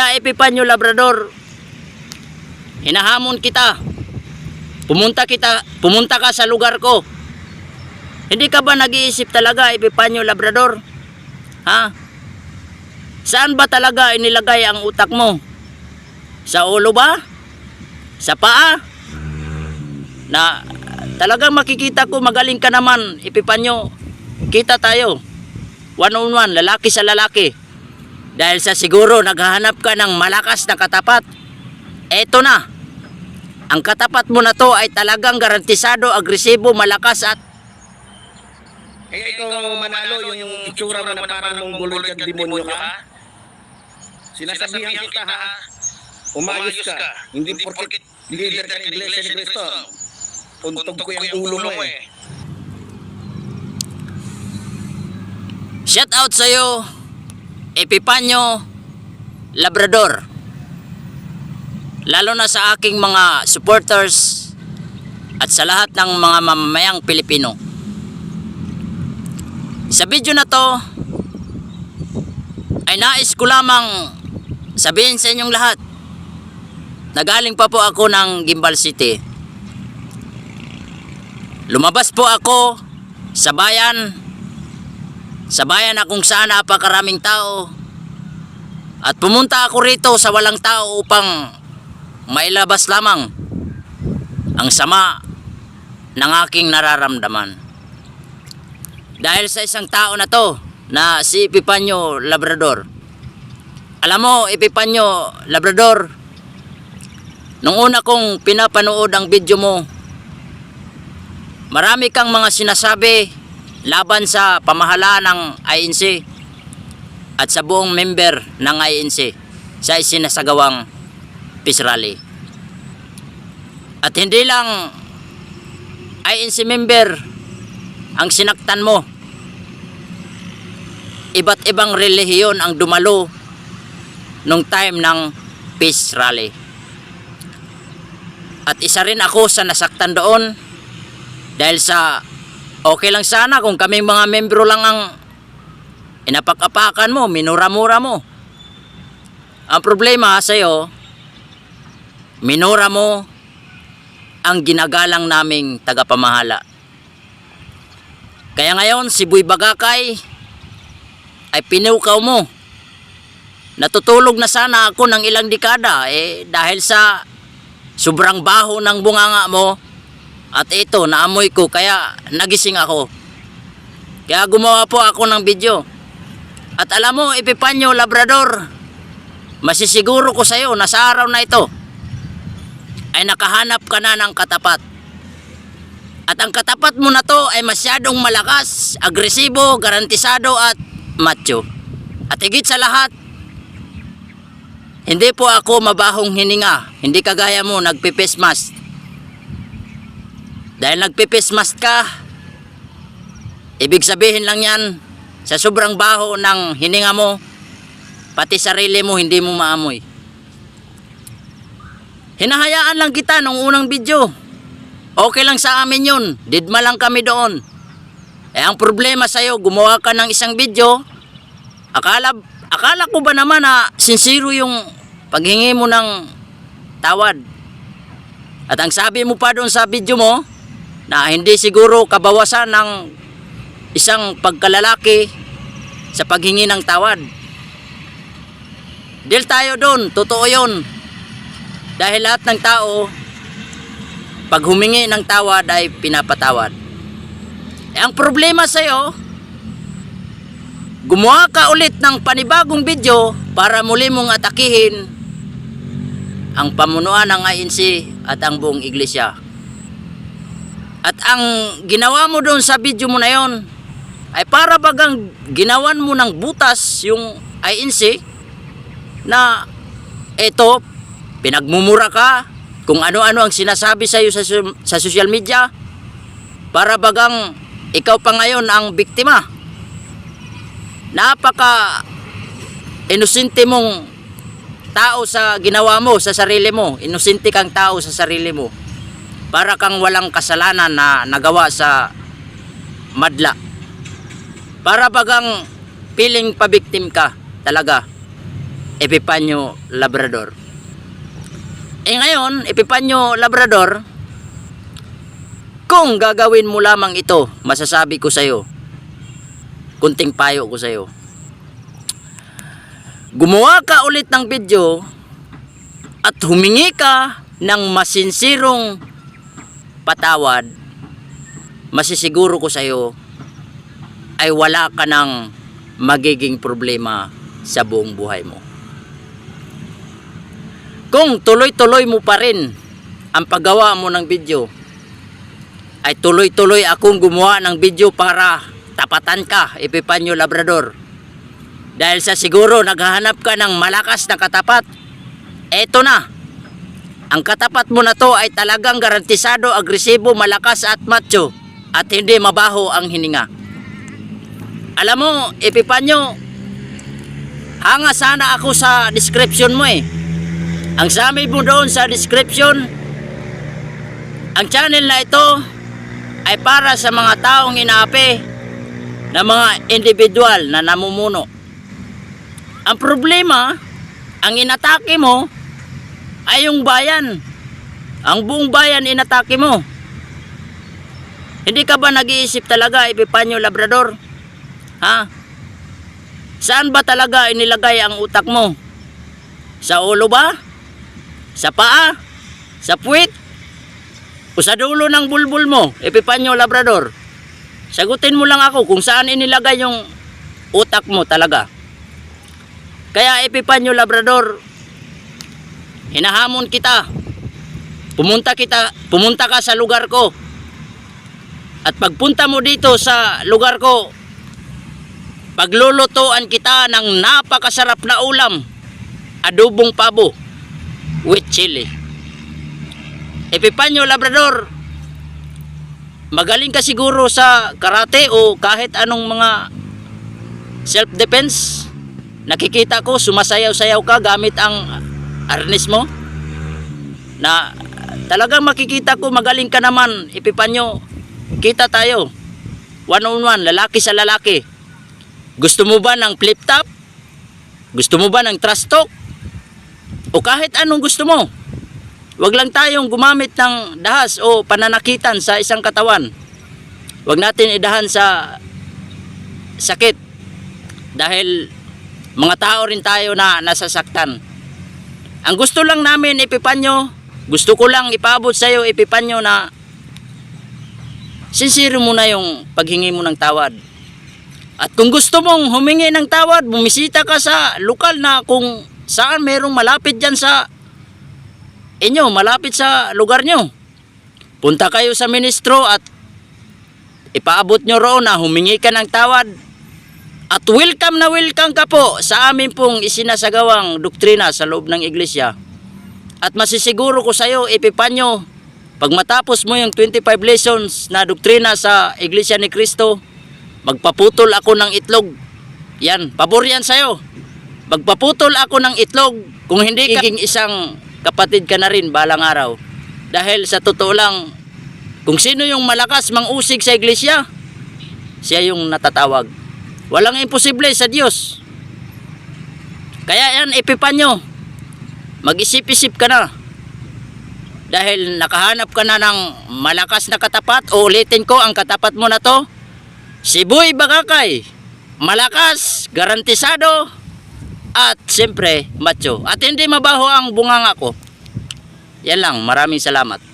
Kaya Epipanyo Labrador, hinahamon kita. Pumunta kita, pumunta ka sa lugar ko. Hindi ka ba nag-iisip talaga Epipanyo Labrador? Ha? Saan ba talaga inilagay ang utak mo? Sa ulo ba? Sa paa? Na talagang makikita ko magaling ka naman, Epipanyo. Kita tayo. One on one, lalaki sa lalaki. Dahil sa siguro naghahanap ka ng malakas na katapat. Eto na. Ang katapat mo na to ay talagang garantisado, agresibo, malakas at Kaya ikaw manalo yung, yung itsura mo na parang mongoloid at demonyo ka. Sinasabihan kita ha, umayos ka. Hindi porket leader ka ng Iglesia ni Cristo. Untog ko yung ulo mo eh. shout out sa'yo, Epipanyo Labrador. Lalo na sa aking mga supporters at sa lahat ng mga mamamayang Pilipino. Sa video na to, ay nais ko lamang sabihin sa inyong lahat Nagaling pa po ako ng Gimbal City. Lumabas po ako sa bayan sa bayan na kung saan napakaraming tao at pumunta ako rito sa walang tao upang mailabas lamang ang sama ng aking nararamdaman. Dahil sa isang tao na to na si Epipanyo Labrador. Alam mo, Epipanyo Labrador, Nung una kong pinapanood ang video mo, marami kang mga sinasabi laban sa pamahalaan ng INC at sa buong member ng INC sa isinasagawang peace rally. At hindi lang INC member ang sinaktan mo. Iba't ibang relihiyon ang dumalo nung time ng peace rally. At isa rin ako sa nasaktan doon dahil sa okay lang sana kung kaming mga membro lang ang inapak-apakan mo, minura-mura mo. Ang problema sa iyo, minura mo ang ginagalang naming tagapamahala. Kaya ngayon si Buy Bagakay ay pinukaw mo. Natutulog na sana ako ng ilang dekada eh dahil sa sobrang baho ng bunganga mo at ito naamoy ko kaya nagising ako. Kaya gumawa po ako ng video. At alam mo, Epipanyo Labrador, masisiguro ko sa iyo na sa araw na ito ay nakahanap ka na ng katapat. At ang katapat mo na to ay masyadong malakas, agresibo, garantisado at macho. At higit sa lahat, hindi po ako mabahong hininga. Hindi kagaya mo nagpipis mask. Dahil nagpipis mask ka, ibig sabihin lang yan, sa sobrang baho ng hininga mo, pati sarili mo hindi mo maamoy. Hinahayaan lang kita nung unang video. Okay lang sa amin yun. Didma lang kami doon. Eh ang problema sa'yo, gumawa ka ng isang video, akala, akala ko ba naman na sincero yung paghingi mo ng tawad. At ang sabi mo pa doon sa video mo, na hindi siguro kabawasan ng isang pagkalalaki sa paghingi ng tawad. Deal tayo doon, totoo yun. Dahil lahat ng tao, pag humingi ng tawad ay pinapatawad. Eh, ang problema sa'yo, gumawa ka ulit ng panibagong video para muli mong atakihin ang pamunuan ng INC at ang buong iglesia. At ang ginawa mo doon sa video mo na yon ay para bagang ginawan mo ng butas yung INC na eto, pinagmumura ka kung ano-ano ang sinasabi sa iyo sa, sa social media para bagang ikaw pa ngayon ang biktima. Napaka inosente mong tao sa ginawa mo, sa sarili mo. Inosente kang tao sa sarili mo. Para kang walang kasalanan na nagawa sa madla. Para bagang piling pabiktim ka talaga. Epipanyo Labrador. Eh ngayon, Epipanyo Labrador, kung gagawin mo lamang ito, masasabi ko sa'yo, kunting payo ko sa'yo. Gumawa ka ulit ng video at humingi ka ng masinsirong patawad, masisiguro ko sa'yo ay wala ka ng magiging problema sa buong buhay mo. Kung tuloy-tuloy mo pa rin ang paggawa mo ng video, ay tuloy-tuloy akong gumawa ng video para tapatan ka, Epipanyo Labrador. Dahil sa siguro naghahanap ka ng malakas na katapat, eto na. Ang katapat mo na to ay talagang garantisado, agresibo, malakas at macho at hindi mabaho ang hininga. Alam mo, Epipanyo, hanga sana ako sa description mo eh. Ang sabi mo doon sa description, ang channel na ito ay para sa mga taong inaapi na mga individual na namumuno. Ang problema, ang inatake mo ay yung bayan. Ang buong bayan inatake mo. Hindi ka ba nag-iisip talaga, Epipanyo Labrador? Ha? Saan ba talaga inilagay ang utak mo? Sa ulo ba? Sa paa? Sa puwit? O sa dulo ng bulbul mo, Epipanyo Labrador? Sagutin mo lang ako kung saan inilagay yung utak mo talaga. Kaya Epipanyo Labrador, hinahamon kita. Pumunta kita, pumunta ka sa lugar ko. At pagpunta mo dito sa lugar ko, paglulutuan kita ng napakasarap na ulam, adobong pabo with chili. Epipanyo Labrador, magaling ka siguro sa karate o kahit anong mga self-defense. Nakikita ko, sumasayaw-sayaw ka gamit ang arnis mo. Na talagang makikita ko, magaling ka naman, Epipanyo. Kita tayo. One on one, lalaki sa lalaki. Gusto mo ba ng flip top? Gusto mo ba ng trust talk? O kahit anong gusto mo. Huwag lang tayong gumamit ng dahas o pananakitan sa isang katawan. Huwag natin idahan sa sakit. Dahil mga tao rin tayo na nasasaktan. Ang gusto lang namin ipipanyo, gusto ko lang ipaabot sa iyo ipipanyo na sincere mo na yung paghingi mo ng tawad. At kung gusto mong humingi ng tawad, bumisita ka sa lokal na kung saan merong malapit dyan sa inyo, malapit sa lugar nyo. Punta kayo sa ministro at ipaabot nyo roon na humingi ka ng tawad. At welcome na welcome ka po sa amin pong isinasagawang doktrina sa loob ng iglesia. At masisiguro ko sa iyo, Epipanyo, pag matapos mo yung 25 lessons na doktrina sa Iglesia ni Cristo, magpaputol ako ng itlog. Yan, pabor yan sa'yo. Magpaputol ako ng itlog kung hindi ka isang kapatid ka na rin balang araw. Dahil sa totoo lang, kung sino yung malakas mangusig sa iglesia, siya yung natatawag. Walang imposible sa Diyos. Kaya yan, ipipanyo. Mag-isip-isip ka na. Dahil nakahanap ka na ng malakas na katapat, o ulitin ko ang katapat mo na to, si Boy Bagakay. Malakas, garantisado, at siyempre, macho. At hindi mabaho ang bunganga ko. Yan lang, maraming salamat.